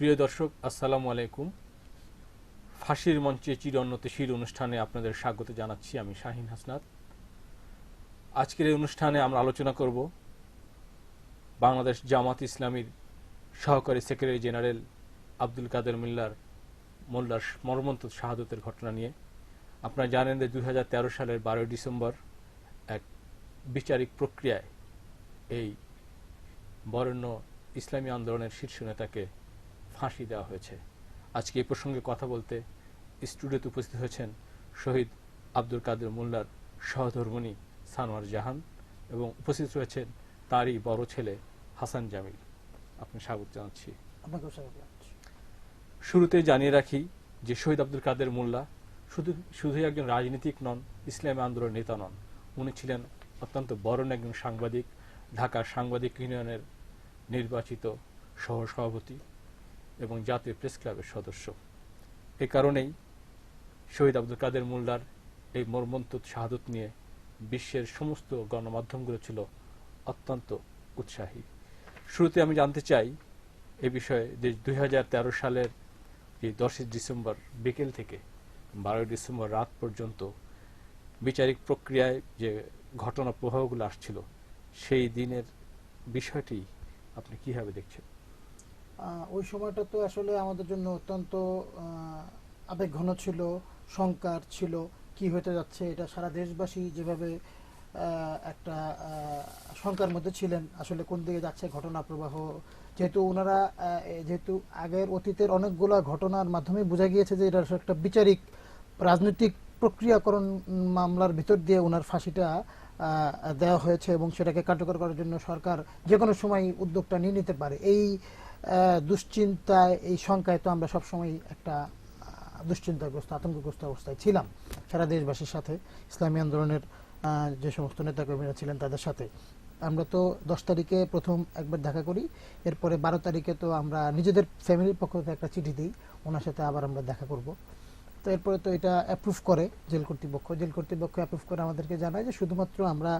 প্রিয় দর্শক, আসসালামু আলাইকুম। ফাঁসির মঞ্চে চিরউন্নত শির অনুষ্ঠানে আপনাদের স্বাগত জানাচ্ছি আমি শাহিন হাসনাত। আজকের এই অনুষ্ঠানে আমরা আলোচনা করব বাংলাদেশ জামাত ইসলামীর সহকারী সেক্রেটারি জেনারেল আব্দুল কাদের মিল্লার মোল্লার মর্মন্ত শাহাদতের ঘটনা নিয়ে। আপনারা জানেন যে দু হাজার তেরো সালের বারোই ডিসেম্বর এক বিচারিক প্রক্রিয়ায় এই বরেণ্য ইসলামী আন্দোলনের শীর্ষ নেতাকে ফাঁসি দেওয়া হয়েছে। আজকে এই প্রসঙ্গে কথা বলতে স্টুডিওতে উপস্থিত হয়েছেন শহীদ আব্দুল কাদের মোল্লার সহধর্মণী সানোয়ার জাহান এবং উপস্থিত রয়েছেন তারই বড় ছেলে হাসান জামিল। আপনি স্বাগত জানাচ্ছি। আপনাকেও স্বাগত জানাচ্ছি। শুরুতে জানিয়ে রাখি যে শহীদ আব্দুল কাদের মোল্লা শুধু শুধুই একজন রাজনীতিক নন ইসলামী আন্দোলনের নেতা নন। উনি ছিলেন অত্যন্ত বরণ একজন সাংবাদিক ঢাকার সাংবাদিক ইউনিয়নের নির্বাচিত সহ সভাপতি এবং জাতীয় প্রেস ক্লাবের সদস্য। এ কারণেই শহীদ আব্দুল কাদের মোল্লার এই মর্মন্ত শাহাদত নিয়ে বিশ্বের সমস্ত গণমাধ্যমগুলো ছিল অত্যন্ত উৎসাহী। শুরুতে আমি জানতে চাই এ বিষয়ে যে দুই হাজার তেরো সালের যে দশই ডিসেম্বর বিকেল থেকে বারোই ডিসেম্বর রাত পর্যন্ত বিচারিক প্রক্রিয়ায় যে ঘটনা প্রবাহগুলো আসছিল, সেই দিনের বিষয়টি আপনি কীভাবে দেখছেন? ওই সময়টা তো আসলে আমাদের জন্য অত্যন্ত আহ, আবেগঘন ছিল শঙ্কার ছিল কি হতে যাচ্ছে এটা সারা দেশবাসী যেভাবে একটা শঙ্কার মধ্যে ছিলেন আসলে কোন দিকে যাচ্ছে ঘটনা প্রবাহ যেহেতু ওনারা যেহেতু আগের অতীতের অনেকগুলা ঘটনার মাধ্যমে বোঝা গিয়েছে যে এটা একটা বিচারিক রাজনৈতিক প্রক্রিয়াকরণ মামলার ভিতর দিয়ে ওনার ফাঁসিটা দেওয়া হয়েছে এবং সেটাকে কার্যকর করার জন্য সরকার যে কোনো সময় উদ্যোগটা নিয়ে নিতে পারে। এই দুশ্চিন্তায়, এই শঙ্কায় তো আমরা সবসময় একটা দুশ্চিন্তাগ্রস্ত, আতঙ্কগ্রস্ত অবস্থায় ছিলাম সারা দেশবাসীর সাথে, ইসলামী আন্দোলনের যে সমস্ত নেতাকর্মীরা ছিলেন তাদের সাথে। আমরা তো দশ তারিখে প্রথম একবার দেখা করি, এরপরে বারো তারিখে তো আমরা নিজেদের ফ্যামিলির পক্ষ থেকে একটা চিঠি দিই, ওনার সাথে আবার আমরা দেখা করব। তো এরপরে তো এটা অ্যাপ্রুভ করে জেল কর্তৃপক্ষ। জেল কর্তৃপক্ষ অ্যাপ্রুভ করে আমাদেরকে জানায় যে শুধুমাত্র আমরা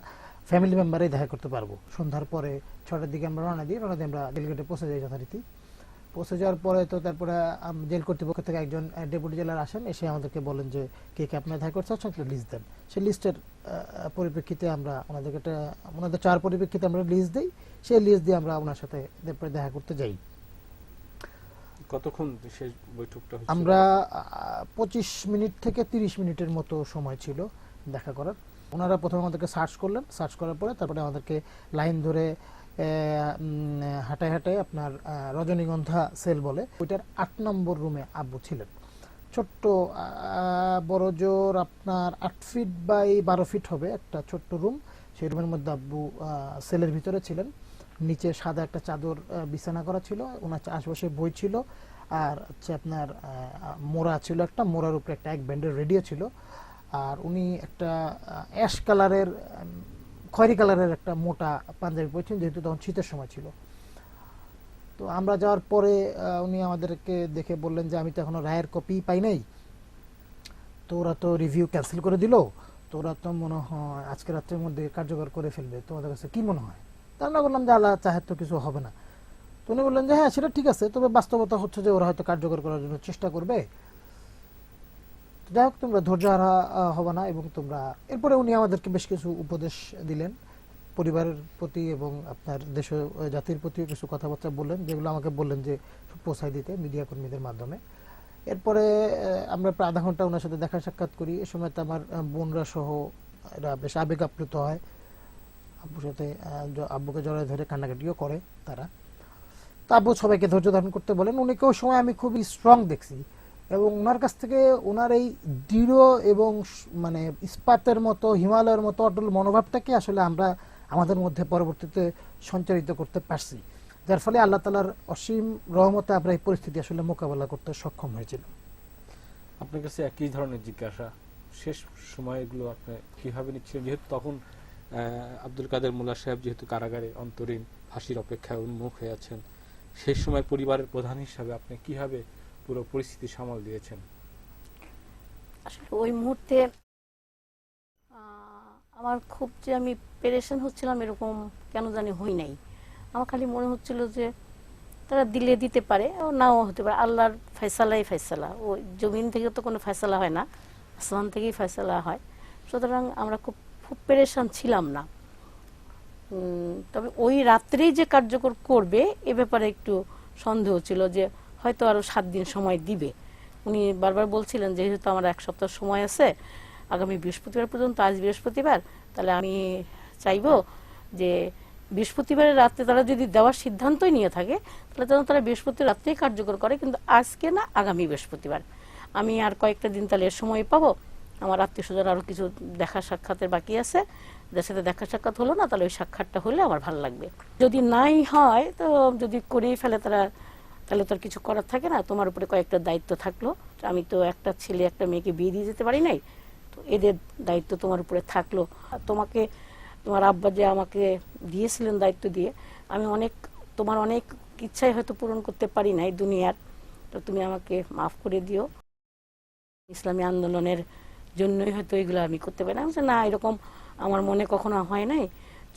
ফ্যামিলি মেম্বারেই দেখা করতে পারব। সন্ধ্যার পরে ছটার দিকে আমরা রওনা দিই রওনা দিয়ে আমরা ডেলিগেটে পৌঁছে যাই যথারীতি। পৌঁছে যাওয়ার পরে তো তারপরে জেল কর্তৃপক্ষ থেকে একজন ডেপুটি জেলার আসেন, এসে আমাদেরকে বলেন যে কে কে আপনার দেখা করতে চাচ্ছেন, একটা লিস্ট দেন। সেই লিস্টের পরিপ্রেক্ষিতে আমরা ওনাদেরকে একটা, ওনাদের চার পরিপ্রেক্ষিতে আমরা লিস্ট দিই। সেই লিস্ট দিয়ে আমরা ওনার সাথে দেখা করতে যাই। কতক্ষণ শেষ বৈঠকটা? আমরা পঁচিশ মিনিট থেকে তিরিশ মিনিটের মতো সময় ছিল দেখা করার। ওনারা প্রথমে আমাদেরকে সার্চ করলেন, সার্চ করার পরে তারপরে আমাদেরকে লাইন ধরে হাঁটায় হাঁটায় আপনার রজনীগন্ধা সেল বলে, ওইটার আট নম্বর রুমে আব্বু ছিলেন। ছোট্ট বড় জোর আপনার আট ফিট বাই বারো ফিট হবে একটা ছোট্ট রুম। সেই রুমের মধ্যে আব্বু সেলের ভিতরে ছিলেন। নিচে সাদা একটা চাদর বিছানা করা ছিল, ওনার আশেপাশে বই ছিল, আর হচ্ছে আপনার মোড়া ছিল একটা, মোড়ার উপরে একটা এক ব্যান্ডের রেডিও ছিল, আর উনি একটা অ্যাশ কালারের খয়েরি কালারের একটা মোটা পাঞ্জাবি পরেছেন, যেহেতু তখন শীতের সময় ছিল। তো আমরা যাওয়ার পরে উনি আমাদেরকে দেখে বললেন যে, আমি তো এখনও রায়ের কপি পাই নাই। তো ওরা তো রিভিউ ক্যান্সেল করে দিল। তো ওরা তো মনে হয় আজকে রাত্রের মধ্যে কার্যকর করে ফেলবে। তোমাদের কাছে কি মনে হয়? তা আমরা বললাম যে আল্লাহ চাহে তো কিছু হবে না। তো উনি বললেন যে হ্যাঁ সেটা ঠিক আছে। তবে বাস্তবতা হচ্ছে যে, ওরা হয়তো কার্যকর করার জন্য চেষ্টা করবে। যাই হোক, তোমরা ধৈর্য হারা হবে না এবং তোমরা এরপরে উনি আমাদেরকে বেশ কিছু উপদেশ দিলেন। পরিবারের প্রতি এবং আপনার দেশ, জাতির প্রতিও কিছু কথাবার্তা বললেন, যেগুলো আমাকে বললেন যে, পৌঁছায় দিতে মিডিয়া কর্মীদের মাধ্যমে। এরপরে আমরা প্রায় আধা ঘণ্টা ওনার সাথে দেখা সাক্ষাৎ করি। এ সময় তো আমার বোনরা সহ এরা বেশ আবেগ আপ্লুত হয়। আব্বুর সাথে আব্বুকে জড়ায় ধরে কান্নাকাটিও করে তারা। তা আব্বু সবাইকে ধৈর্য ধারণ করতে বলেন উনিকে ওই সময় আমি খুবই স্ট্রং দেখছি এবং ওনার কাছ থেকে ওনার এই দৃঢ় এবং মানে ইস্পাতের মতো, হিমালয়ের মতো অটল মনোভাবটাকে আসলে আমরা আমাদের মধ্যে পরবর্তীতে সঞ্চারিত করতে পারছি? যার ফলে আল্লাহ তালার অসীম রহমতে আমরা এই পরিস্থিতি আসলে মোকাবেলা করতে সক্ষম হয়েছিল আপনার কাছে একই ধরনের জিজ্ঞাসা, শেষ সময়গুলো আপনি কীভাবে নিচ্ছিলেন? যেহেতু তখন আব্দুল কাদের মোল্লা সাহেব যেহেতু কারাগারে অন্তরীণ ফাঁসির অপেক্ষায় উন্মুখ হয়ে আছেন, সেই সময় পরিবারের প্রধান হিসাবে আপনি কীভাবে পুরো পরিস্থিতি সামাল দিয়েছেন? আসলে ওই মুহূর্তে আমার খুব যে আমি পেরেশান হচ্ছিলাম এরকম কেন জানি হই নাই। আমার খালি মনে হচ্ছিল যে তারা দিলে দিতে পারে নাও হতে পারে। আল্লাহর ফয়সালাই ফয়সালা। ও জমিন থেকে তো কোনো ফয়সালা হয় না, আসমান থেকেই ফয়সালা হয়। সুতরাং আমরা খুব খুব পেরেশান ছিলাম না। তবে ওই রাত্রেই যে কার্যকর করবে, এ ব্যাপারে একটু সন্দেহ ছিল যে হয়তো আরও সাত দিন সময় দিবে। উনি বারবার বলছিলেন যেহেতু আমার এক সপ্তাহ সময় আছে, আগামী বৃহস্পতিবার পর্যন্ত, আজ বৃহস্পতিবার, তাহলে আমি চাইব যে বৃহস্পতিবারের রাত্রে তারা যদি দেওয়ার সিদ্ধান্তই নিয়ে থাকে, তাহলে যেন তারা বৃহস্পতি রাত্রেই কার্যকর করে, কিন্তু আজকে না, আগামী বৃহস্পতিবার। আমি আর কয়েকটা দিন তাহলে সময় পাবো আমার আত্মীয় স্বজন আরও কিছু দেখা সাক্ষাতের বাকি আছে যার সাথে দেখা সাক্ষাৎ হলো না, তাহলে ওই সাক্ষাৎটা হলে আমার ভালো লাগবে। যদি নাই হয়, তো যদি করেই ফেলে তারা, তাহলে তো আর কিছু করার থাকে না। তোমার উপরে কয়েকটা দায়িত্ব থাকল। আমি তো একটা ছেলে, একটা মেয়েকে বিয়ে দিয়ে যেতে পারি নাই, তো এদের দায়িত্ব তোমার উপরে থাকল। তোমাকে, তোমার আব্বা যে আমাকে দিয়েছিলেন দায়িত্ব দিয়ে, আমি অনেক, তোমার অনেক ইচ্ছাই হয়তো পূরণ করতে পারি নাই দুনিয়ার, তো তুমি আমাকে মাফ করে দিও। ইসলামী আন্দোলনের জন্যই হয়তো এগুলো আমি করতে পারি না। আমি না এরকম আমার মনে কখনো হয় নাই।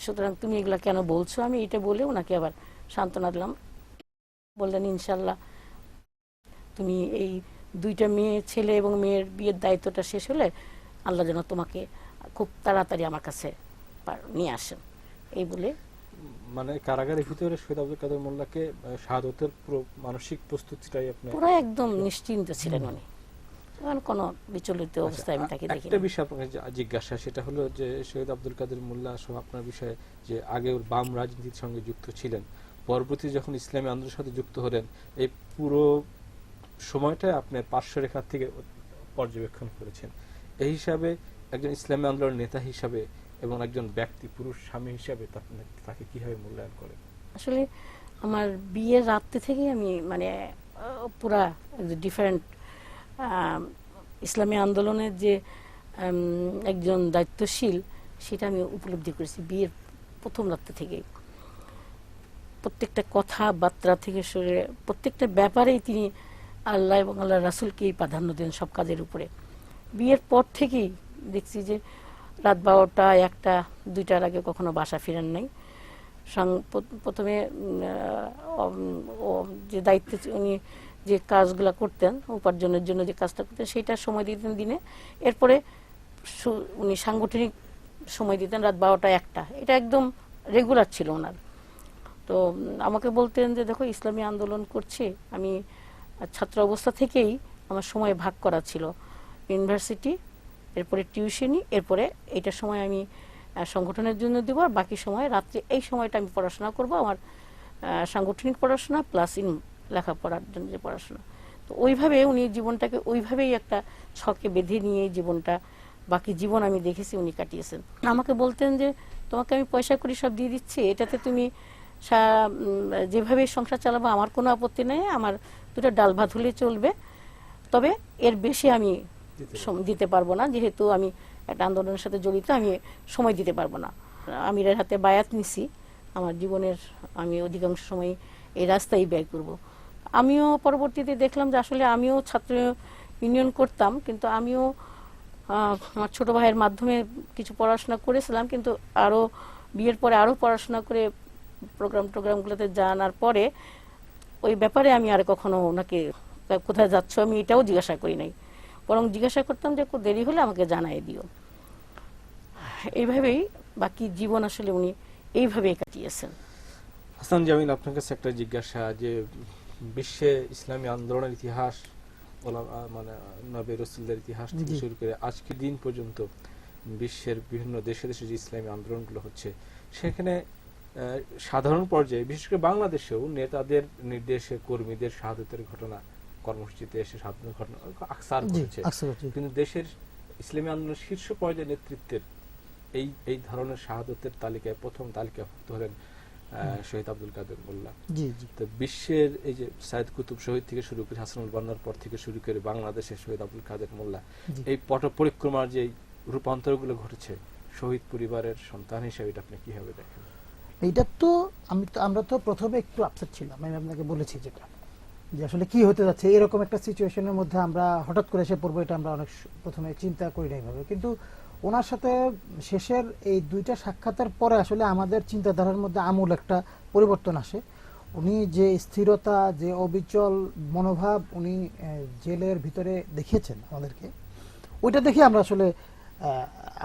সুতরাং তুমি এগুলা কেন বলছো? আমি এটা বলে ওনাকে আবার সান্ত্বনা দিলাম। বললেন ইনশাল্লাহ তুমি এই দুইটা মেয়ে ছেলে এবং মেয়ের বিয়ের দায়িত্বটা শেষ হলে আল্লাহ যেন তোমাকে খুব তাড়াতাড়ি আমার কাছে নিয়ে আসেন। এই বলে মানে কারাগারের ভিতরে শহীদ আব্দুল কাদের মোল্লাকে শাহাদতের পুরো মানসিক প্রস্তুতিটাই আপনি পুরো একদম নিশ্চিন্ত ছিলেন উনি। কারণ কোনো বিচলিত অবস্থায় আমি তাকে দেখি একটা বিষয় আপনাকে জিজ্ঞাসা সেটা হলো যে শহীদ আব্দুল কাদের মোল্লা সহ আপনার বিষয়ে যে আগে ওর বাম রাজনীতির সঙ্গে যুক্ত ছিলেন পরবর্তী যখন ইসলামী আন্দোলনের সাথে যুক্ত হলেন এই পুরো সময়টা আপনার পার্শ্বরেখার থেকে পর্যবেক্ষণ করেছেন। এই হিসাবে একজন ইসলামী আন্দোলনের নেতা হিসাবে এবং একজন ব্যক্তি পুরুষ স্বামী হিসাবে তাকে কীভাবে মূল্যায়ন করেন? আসলে আমার বিয়ের রাত্রে থেকেই আমি মানে পুরা ডিফারেন্ট ইসলামী আন্দোলনের যে একজন দায়িত্বশীল, সেটা আমি উপলব্ধি করেছি বিয়ের প্রথম রাত্রে থেকেই। প্রত্যেকটা কথাবার্তা থেকে শুরু প্রত্যেকটা ব্যাপারেই তিনি আল্লাহ এবং আল্লাহ রাসুলকেই প্রাধান্য দেন সব কাজের উপরে। বিয়ের পর থেকেই দেখছি যে, রাত বারোটা, একটা, দুইটার আগে কখনো বাসা ফিরেন নাই। প্রথমে যে দায়িত্বে উনি যে কাজগুলা করতেন, উপার্জনের জন্য যে কাজটা করতেন সেইটার সময় দিতেন দিনে। এরপরে উনি সাংগঠনিক সময় দিতেন রাত বারোটা একটা। এটা একদম রেগুলার ছিল ওনার। তো আমাকে বলতেন যে, দেখো, ইসলামী আন্দোলন করছি, আমি ছাত্র অবস্থা থেকেই আমার সময় ভাগ করা ছিল। ইউনিভার্সিটি, এরপরে টিউশনি, এরপরে এইটার সময় আমি সংগঠনের জন্য দিব, আর বাকি সময় রাত্রে এই সময়টা আমি পড়াশোনা করব, আমার সাংগঠনিক পড়াশোনা, প্লাস ইন লেখাপড়ার জন্য যে পড়াশোনা। তো ওইভাবে উনি জীবনটাকে ওইভাবেই একটা ছকে বেঁধে নিয়ে জীবনটা বাকি জীবন আমি দেখেছি উনি কাটিয়েছেন। আমাকে বলতেন যে তোমাকে আমি পয়সা করি সব দিয়ে দিচ্ছি এটাতে তুমি যেভাবে সংসার চালাবো আমার কোনো আপত্তি নেই আমার দুটো ডাল ভাত হলে চলবে। তবে এর বেশি আমি দিতে দিতে পারব না যেহেতু আমি একটা আন্দোলনের সাথে জড়িত আমি সময় দিতে পারব না। আমিরের হাতে বায়াত নিছি আমার জীবনের আমি অধিকাংশ সময় এই রাস্তায় ব্যয় করব। আমিও পরবর্তীতে দেখলাম যে আসলে আমিও ছাত্র ইউনিয়ন করতাম, কিন্তু আমিও আমার ছোট ভাইয়ের মাধ্যমে কিছু পড়াশোনা করেছিলাম, কিন্তু আরও বিয়ের পরে আরও পড়াশোনা করে প্রোগ্রাম টোগ্রামগুলোতে জানার পরে ওই ব্যাপারে আমি আর কখনো ওনাকে কোথায় যাচ্ছ আমি এটাও জিজ্ঞাসা করি নাই। বরং জিজ্ঞাসা করতাম যে খুব দেরি হলে আমাকে জানাই দিও। এইভাবেই বাকি জীবন আসলে উনি এইভাবেই কাটিয়েছেন। হাসান জামিল, আপনার কাছে একটা জিজ্ঞাসা যে বিশ্বে ইসলামী আন্দোলনের ইতিহাস মানে নবী রসুলদের ইতিহাস থেকে শুরু করে আজকের দিন পর্যন্ত বিশ্বের বিভিন্ন দেশে দেশে যে ইসলামী আন্দোলনগুলো হচ্ছে সেখানে সাধারণ পর্যায়ে বিশেষ করে বাংলাদেশেও নেতাদের নির্দেশে কর্মীদের শাহাদতের ঘটনা কর্মসূচিতে এসে শাহাদতের ঘটনা আকসার ঘটেছে। কিন্তু দেশের ইসলামী আন্দোলনের শীর্ষ পর্যায়ে নেতৃত্বের এই এই ধরনের শাহাদতের তালিকায় প্রথম তালিকাভুক্ত হলেন শহীদ আব্দুল কাদের মোল্লা। তো বিশ্বের এই যে সাইদ কুতুব শহীদ থেকে শুরু করে হাসানুল বান্নার পর থেকে শুরু করে বাংলাদেশের শহীদ আব্দুল কাদের মোল্লা এই পট পরিক্রমার যে রূপান্তরগুলো ঘটেছে শহীদ পরিবারের সন্তান হিসেবে এটা আপনি কীভাবে দেখেন? এইটা তো আমি তো আমরা তো প্রথমে একটু আপসেট ছিলাম। আমি আপনাকে বলেছি যেটা যে আসলে কি হতে যাচ্ছে এরকম একটা সিচুয়েশনের মধ্যে আমরা হঠাৎ করে এসে পড়ব এটা আমরা অনেক প্রথমে চিন্তা করি নাই ভাবে। কিন্তু ওনার সাথে শেষের এই দুইটা সাক্ষাতের পরে আসলে আমাদের চিন্তাধারার মধ্যে আমূল একটা পরিবর্তন আসে। উনি যে স্থিরতা যে অবিচল মনোভাব উনি জেলের ভিতরে দেখিয়েছেন আমাদেরকে। ওইটা দেখে আমরা আসলে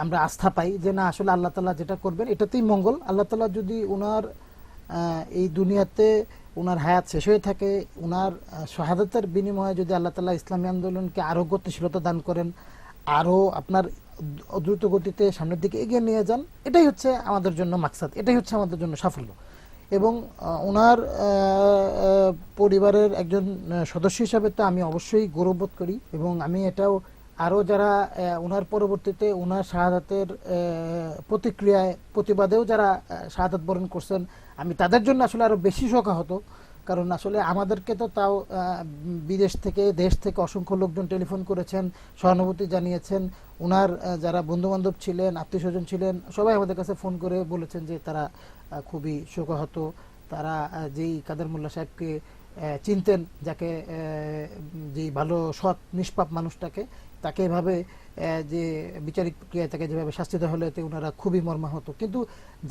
আমরা আস্থা পাই যে না আসলে আল্লাহ তালা যেটা করবেন এটাতেই মঙ্গল। আল্লাহ তালা যদি আহ, এই দুনিয়াতে উনার হায়াত শেষ হয়ে থাকে আহ, শাহাদাতের বিনিময়ে যদি আল্লাহ তালা ইসলামী আন্দোলনকে আরও গতিশীলতা দান করেন আরও আপনার দ্রুত গতিতে সামনের দিকে এগিয়ে নিয়ে যান। এটাই হচ্ছে আমাদের জন্য মাকসাদ। এটাই হচ্ছে আমাদের জন্য সাফল্য। এবং ওনার পরিবারের একজন সদস্য হিসাবে তো আমি অবশ্যই গৌরববোধ করি এবং আমি এটাও আরও যারা ওনার পরবর্তীতে ওনার শাহাদাতের প্রতিক্রিয়ায়, প্রতিবাদেও যারা শাহাদাত বরণ করছেন, আমি তাদের জন্য আসলে আরও বেশি শোকাহত। কারণ আসলে আমাদেরকে তো তাও বিদেশ থেকে, দেশ থেকে অসংখ্য লোকজন টেলিফোন করেছেন, সহানুভূতি জানিয়েছেন। ওনার যারা বন্ধু বান্ধব ছিলেন আত্মীয় স্বজন ছিলেন, সবাই আমাদের কাছে ফোন করে বলেছেন যে তারা খুবই শোকাহত। তারা যেই কাদের মোল্লা সাহেবকে চিনতেন, যাকে যেই ভালো, সৎ, নিষ্পাপ মানুষটাকে, তাকে এভাবে যে বিচারিক প্রক্রিয়ায় তাকে যেভাবে শাস্তি দেওয়া হলো ওনারা খুবই মর্মাহত। কিন্তু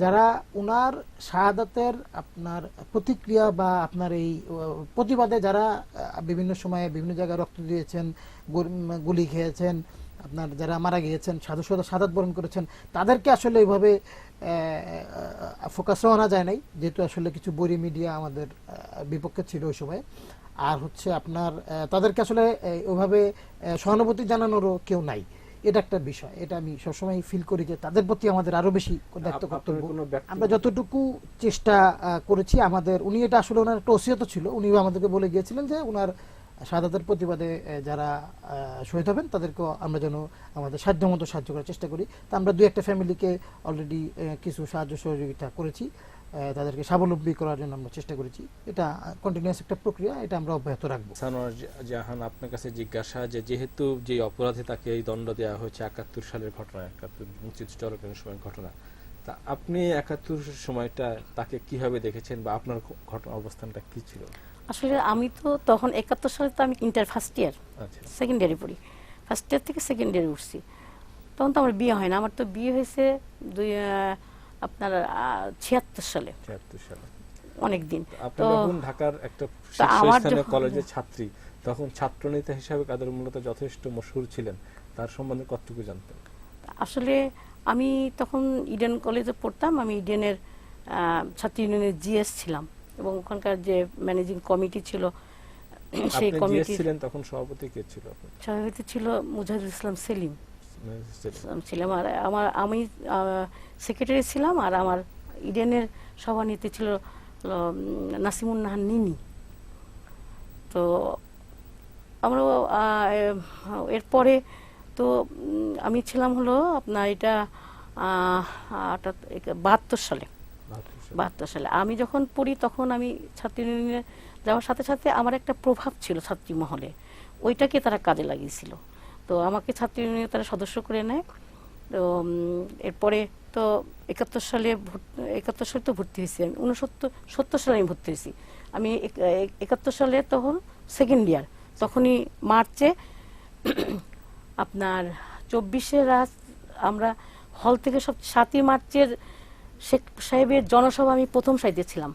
যারা ওনার শাহাদাতের আপনার প্রতিক্রিয়া বা আপনার এই প্রতিবাদে যারা বিভিন্ন সময়ে বিভিন্ন জায়গায় রক্ত দিয়েছেন গুলি খেয়েছেন, আপনার যারা মারা গিয়েছেন, সাধু সাধু সাদাত বরণ করেছেন, তাদেরকে আসলে এইভাবে ফোকাসও আনা যায় নাই। যেহেতু আসলে কিছু বড়ি মিডিয়া আমাদের বিপক্ষে ছিল ওই সময়। আর হচ্ছে আপনার তাদেরকে আসলে ওইভাবে সহানুভূতি জানানোরও কেউ নাই। এটা একটা বিষয়। এটা আমি সবসময় ফিল করি যে তাদের প্রতি আমাদের আরও বেশি দায়িত্ব কর্তব্য। আমরা যতটুকু চেষ্টা করেছি আমাদের উনি এটা আসলে ওনার একটা ওসিয়ত ছিল। উনি আমাদেরকে বলে গিয়েছিলেন যে ওনার শাহাদাতের প্রতিবাদে যারা শহীদ হবেন তাদেরকে আমরা যেন আমাদের সাধ্য মতো সাহায্য করার চেষ্টা করি। তা আমরা দু একটা ফ্যামিলিকে অলরেডি কিছু সাহায্য সহযোগিতা করেছি। তাদেরকে স্বাবলম্বী করার জন্য আমরা চেষ্টা করেছি। এটা কন্টিনিউয়াস একটা প্রক্রিয়া এটা আমরা অব্যাহত রাখব। সানোয়ার জাহান আপনার কাছে জিজ্ঞাসা যে যেহেতু যে অপরাধে তাকে এই দণ্ড দেওয়া হয়েছে একাত্তর সালের ঘটনা একাত্তর মুক্তিযুদ্ধ চলাকালীন সময়ের ঘটনা তা আপনি একাত্তর সময়টা তাকে কীভাবে দেখেছেন বা আপনার ঘটনা অবস্থানটা কি ছিল? আসলে আমি তো তখন একাত্তর সালে তো আমি ইন্টার ফার্স্ট ইয়ার সেকেন্ড ইয়ারে পড়ি। ফার্স্ট ইয়ার থেকে সেকেন্ড ইয়ারে উঠছি। তখন তো আমার বিয়ে হয় না। আমার তো বিয়ে হয়েছে দুই আপনার ছিয়াত্তর সালে। সালে। অনেক দিন তো ঢাকার একটা কলেজের ছাত্রী তখন ছাত্রনেতা হিসাবে কাদের মূলত যথেষ্ট মশহুর ছিলেন? তার সম্বন্ধে কতটুকু জানতেন? আসলে আমি তখন ইডেন কলেজে পড়তাম আমি ইডেনের ছাত্র ইউনিয়নের জিএস ছিলাম এবং ওখানকার যে ম্যানেজিং কমিটি ছিল সেই কমিটি ছিলেন তখন সভাপতি কে ছিল? সভাপতি ছিল মুজাহিদুল ইসলাম সেলিম সেলিম। ছিলাম আর আমার আমি সেক্রেটারি ছিলাম আর আমার ইডেনের সভানেত্রী ছিল নাসিমুন নাহান নিনি। তো আমরা এরপরে তো আমি ছিলাম হলো আপনার এটা বাহাত্তর সালে। বাহাত্তর সালে। বাহাত্তর সালে। আমি যখন পড়ি তখন আমি ছাত্রী ইউনিয়নে যাওয়ার সাথে সাথে আমার একটা প্রভাব ছিল ছাত্রী মহলে। ওইটাকে তারা কাজে লাগিয়েছিল। তো আমাকে ছাত্রী ইউনিয়নে তারা সদস্য করে নেয়। তো এরপরে তো একাত্তর সালে একাত্তর সালে তো ভর্তি হয়েছি আমি। উনসত্তর, সত্তর সালে আমি ভর্তি হয়েছি। আমি এক- এক- একাত্তর সালে তখন সেকেন্ড ইয়ার তখনই মার্চে আপনার চব্বিশে রাত আমরা হল থেকে সব সাতই মার্চের শেখ সাহেবের জনসভা আমি প্রথম সাইডে ছিলাম।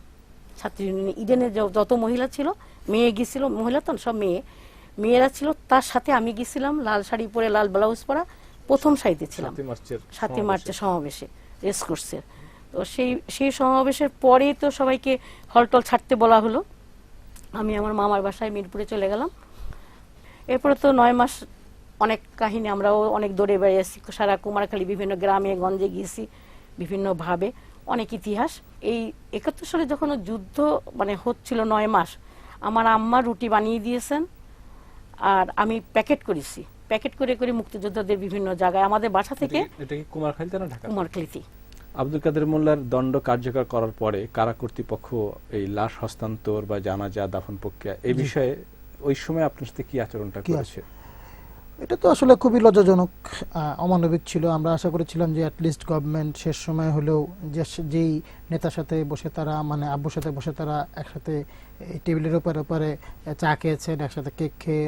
ছাত্রী ইডেনের যত মহিলা ছিল, মেয়ে গিয়েছিল, মহিলা তো সব মেয়ে। মেয়েরা ছিল তার সাথে আমি গেছিলাম লাল শাড়ি পরে লাল ব্লাউজ পরা প্রথম সাইডে ছিলাম। সাতই মার্চের সমাবেশে। মার্চের সমাবেশে রেস কোর্সের তো সেই সেই সমাবেশের পরেই তো সবাইকে হলটল ছাড়তে বলা হলো। আমি আমার মামার বাসায় মিরপুরে চলে গেলাম। এরপরে তো নয় মাস অনেক কাহিনী আমরাও অনেক দৌড়ে বেড়িয়েছি সারা কুমারখালী বিভিন্ন গ্রামে গঞ্জে গিয়েছি বিভিন্নভাবে অনেক ইতিহাস। এই একাত্তর সালে যখন যুদ্ধ মানে হচ্ছিল নয় মাস আমার আম্মা রুটি বানিয়ে দিয়েছেন। আর আমি প্যাকেট করেছি। প্যাকেট করে করে মুক্তিযোদ্ধাদের বিভিন্ন জায়গায় আমাদের বাসা থেকে এটা কি- কুমারখালীতে না ঢাকা কুমারখালীতে আব্দুল কাদের মোল্লার দণ্ড কার্যকর করার পরে কারা কর্তৃপক্ষ এই লাশ হস্তান্তর বা জানাজা দাফন প্রক্রিয়া এই বিষয়ে ওই সময় আপনার সাথে কি আচরণটা কি করেছে? এটা তো আসলে খুবই লজ্জাজনক আহ, অমানবিক ছিল। আমরা আশা করেছিলাম যে অ্যাটলিস্ট গভর্নমেন্ট শেষ সময় হলেও যে যেই নেতার সাথে বসে তারা মানে আব্বুর সাথে বসে তারা একসাথে টেবিলের উপরে উপরে চা খেয়েছেন, একসাথে কেক খেয়ে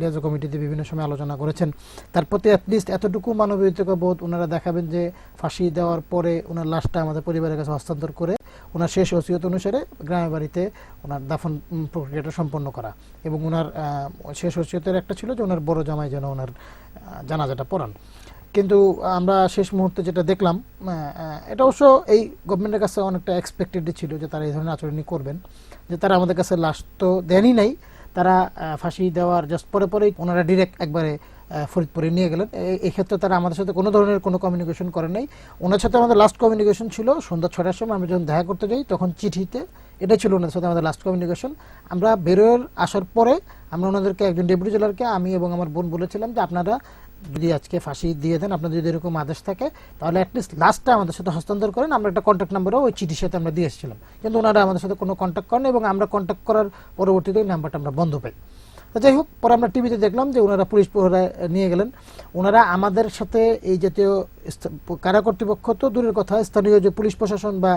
লেজো কমিটিতে বিভিন্ন সময় আলোচনা করেছেন। তার প্রতি অ্যাটলিস্ট এতটুকু মানবীয়তা বোধ ওনারা দেখাবেন যে, ফাঁসি দেওয়ার পরে ওনার লাশটা আমাদের পরিবারের কাছে হস্তান্তর করে ওনার শেষ ওসিয়ত অনুসারে গ্রামের বাড়িতে ওনার দাফন প্রক্রিয়াটা সম্পন্ন করা। এবং ওনার শেষ ওসিয়তের একটা ছিল যে, ওনার বড় জামাই যেন ওনার জানাজাটা পড়ান কিন্তু আমরা শেষ মুহূর্তে যেটা দেখলাম এটা অবশ্য এই গভর্নমেন্টের কাছে অনেকটা এক্সপেক্টেড ছিল যে তারা এই ধরনের আচরণই করবেন, যে তারা আমাদের কাছে লাশ তো দেনই নাই। তারা ফাঁসি দেওয়ার জাস্ট পরে পরেই ওনারা ডিরেক্ট একবারে ফরিদপুরে নিয়ে গেলেন। এই ক্ষেত্রে তারা আমাদের সাথে কোনো ধরনের কোনো কমিউনিকেশন করে নাই। ওনার সাথে আমাদের লাস্ট কমিউনিকেশন ছিল সন্ধ্যা ছটার সময় আমরা যখন দেখা করতে যাই, তখন চিঠিতে এটাই ছিল ওনাদের সাথে আমাদের লাস্ট কমিউনিকেশন আমরা বেরোয়ের আসার পরে আমরা ওনাদেরকে, একজন ডেপুটি জেলারকে আমি এবং আমার বোন বলেছিলাম যে আপনারা যদি আজকে ফাঁসি দিয়ে দেন আপনাদের যদি এরকম আদেশ থাকে, তাহলে অ্যাটলিস্ট লাস্টটা আমাদের সাথে হস্তান্তর করেন। আমরা একটা কন্ট্যাক্ট নাম্বারও ওই চিঠির সাথে আমরা দিয়ে এসেছিলাম। কিন্তু ওনারা আমাদের সাথে কোনো কন্ট্যাক্ট করেন এবং আমরা কন্ট্যাক্ট করার পরবর্তীতে ওই নাম্বারটা আমরা বন্ধ পাই। তো যাই হোক, পরে আমরা টিভিতে দেখলাম যে ওনারা পুলিশ প্রহরায় নিয়ে গেলেন। ওনারা আমাদের সাথে এই জাতীয় কারা কর্তৃপক্ষ তো দূরের কথা, স্থানীয় যে পুলিশ প্রশাসন বা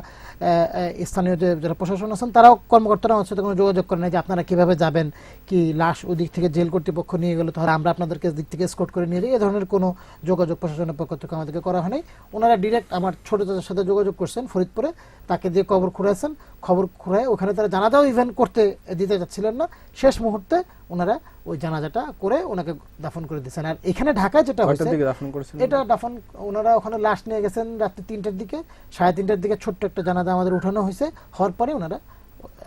স্থানীয় যে, যারা প্রশাসন আছেন, তারাও কর্মকর্তারা আমাদের সাথে কোনো যোগাযোগ করেন না যে আপনারা কীভাবে যাবেন, কি লাশ ওই দিক থেকে জেল কর্তৃপক্ষ নিয়ে গেলে, তাহলে আমরা আপনাদেরকে দিক থেকে স্কোট করে নিয়ে যাই। এ ধরনের কোনো যোগাযোগ প্রশাসনের পক্ষ থেকে আমাদেরকে করা হয়নি ওনারা ডিরেক্ট আমার ছোট চাচার সাথে যোগাযোগ করছেন ফরিদপুরে, তাকে দিয়ে খবর খুঁড়েছেন খবর খুঁড়ে ওখানে তারা জানাজাও ইভেন্ট করতে দিতে যাচ্ছিলেন না। শেষ মুহূর্তে ওনারা ওই জানাজাটা করে ওনাকে দাফন করে দিয়েছেন। আর এখানে ঢাকায় যেটা হয়েছে এটা দাফন ওনারা ওখানে লাশ নিয়ে গেছেন রাত্রি তিনটার দিকে সাড়ে তিনটার দিকে ছোট্ট একটা জানাজা আমাদের উঠানো হয়েছে। হওয়ার পরে ওনারা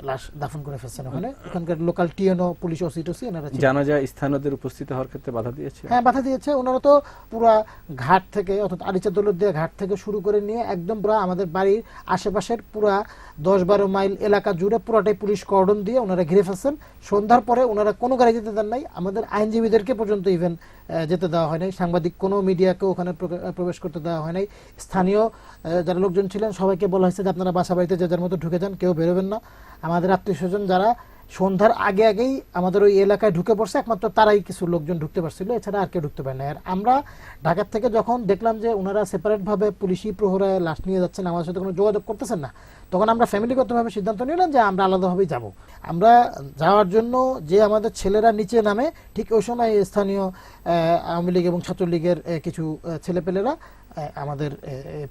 লাশ দাফন করে ফেলছেন ওখানে। ওখানকার লোকাল টিএনও পুলিশ ওসি টসি ওনারা ছিলেন। জানাজা স্থানীয়দের উপস্থিত হওয়ার ক্ষেত্রে বাধা দিয়েছে? হ্যাঁ বাধা দিয়েছে। ওনারা তো পুরা ঘাট থেকে অর্থাৎ আরিচা দৌলতদিয়া ঘাট থেকে শুরু করে নিয়ে একদম পুরা আমাদের বাড়ির আশেপাশের পুরা দশ বারো মাইল এলাকা জুড়ে পুরাটাই পুলিশ কর্ডন দিয়ে ওনারা ঘিরে ফেলছেন। সন্ধ্যার পরে ওনারা কোনো গাড়ি যেতে দেন নাই। আমাদের আইনজীবীদেরকে পর্যন্ত ইভেন যেতে দেওয়া হয় নাই। সাংবাদিক কোনো মিডিয়াকে ওখানে প্রবেশ করতে দেওয়া হয় নাই। স্থানীয় যারা লোকজন ছিলেন, সবাইকে বলা হয়েছে যে আপনারা বাসা বাড়িতে যে যার মতো ঢুকে যান, কেউ বেরোবেন না। আমাদের আত্মীয় স্বজন যারা সন্ধ্যার আগে আগেই আমাদের ওই এলাকায় ঢুকে পড়ছে, একমাত্র তারাই কিছু লোকজন ঢুকতে পারছিল, এছাড়া আর কেউ ঢুকতে পারে না আর আমরা ঢাকার থেকে যখন দেখলাম যে ওনারা সেপারেট ভাবে পুলিশি প্রহরায় লাশ নিয়ে যাচ্ছেন, আমাদের সাথে কোনো যোগাযোগ করতেছেন না, তখন আমরা ফ্যামিলিগতভাবে সিদ্ধান্ত নিলাম যে আমরা আলাদাভাবেই যাব। আমরা যাওয়ার জন্য যে আমাদের ছেলেরা নিচে নামে, ঠিক ওই সময় স্থানীয় আওয়ামী লীগ এবং ছাত্রলীগের কিছু ছেলেপেলেরা আমাদের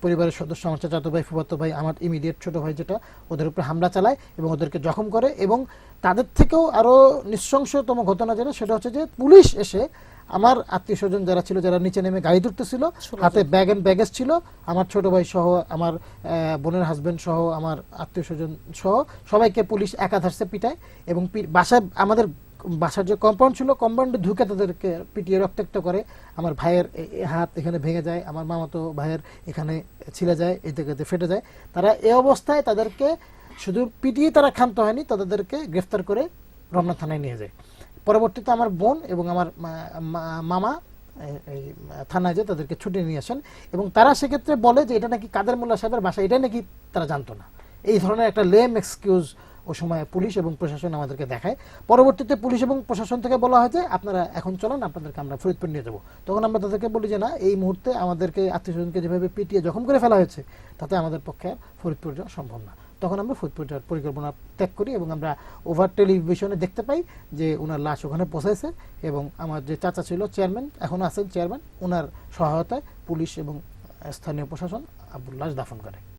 পরিবারের সদস্য আমার চাচাতো ভাই ফুফাতো ভাই আমার ইমিডিয়েট ছোট ভাই যেটা ওদের উপরে হামলা চালায় এবং ওদেরকে জখম করে এবং তাদের থেকেও আরও নৃশংসতম ঘটনা যেটা সেটা হচ্ছে যে পুলিশ এসে আমার আত্মীয় স্বজন যারা ছিল যারা নিচে নেমে গাড়ি ধরতেছিল হাতে ব্যাগ এন্ড ব্যাগেজ ছিল আমার ছোট ভাই সহ আমার বোনের হাজবেন্ড সহ আমার আত্মীয় স্বজন সহ সবাইকে পুলিশ একাধারসে পিটায় এবং বাসায় আমাদের বাসার যে কম্পাউন্ড ছিল, কম্পাউন্ডে ঢুকে তাদেরকে পিটিয়ে রক্তাক্ত করে। আমার ভাইয়ের হাত এখানে ভেঙে যায়, আমার মামাতো ভাইয়ের এখানে ছিলে যায় জায়গাতে ফেটে যায়। তারা এ অবস্থায় তাদেরকে শুধু পিটিয়ে তারা ক্ষান্ত হয়নি, তাদেরকে গ্রেফতার করে রমনা থানায় নিয়ে যায়। পরবর্তীতে আমার বোন এবং আমার মামা এই, থানায় যে তাদেরকে ছুটে নিয়ে আসেন এবং তারা সেক্ষেত্রে বলে যে, এটা নাকি কাদের মোল্লা সাহেবের বাসা, এটাই নাকি তারা জানতো না। এই ধরনের একটা লেম এক্সকিউজ সময় পুলিশ এবং প্রশাসন আমাদেরকে দেখায়। পরবর্তীতে পুলিশ এবং প্রশাসন থেকে বলা হয় যে, আপনারা এখন চলেন, আপনাদেরকে আমরা ফরিদপুর নিয়ে যাব। তখন আমরা তাদেরকে বলি যে, না, এই মুহূর্তে আমাদেরকে আত্মীয় স্বজনকে যেভাবে পিটিয়ে জখম করে ফেলা হয়েছে, তাতে আমাদের পক্ষে ফরিদপুর যাওয়া সম্ভব না। তখন আমরা ফরিদপুর যাওয়ার পরিকল্পনা ত্যাগ করি এবং আমরা ওভার টেলিভিশনে দেখতে পাই যে ওনার লাশ ওখানে পৌঁছাইছে এবং আমার যে চাচা ছিল চেয়ারম্যান এখনও আছেন চেয়ারম্যান ওনার সহায়তায় পুলিশ এবং স্থানীয় প্রশাসন আব্দুল লাশ দাফন করে।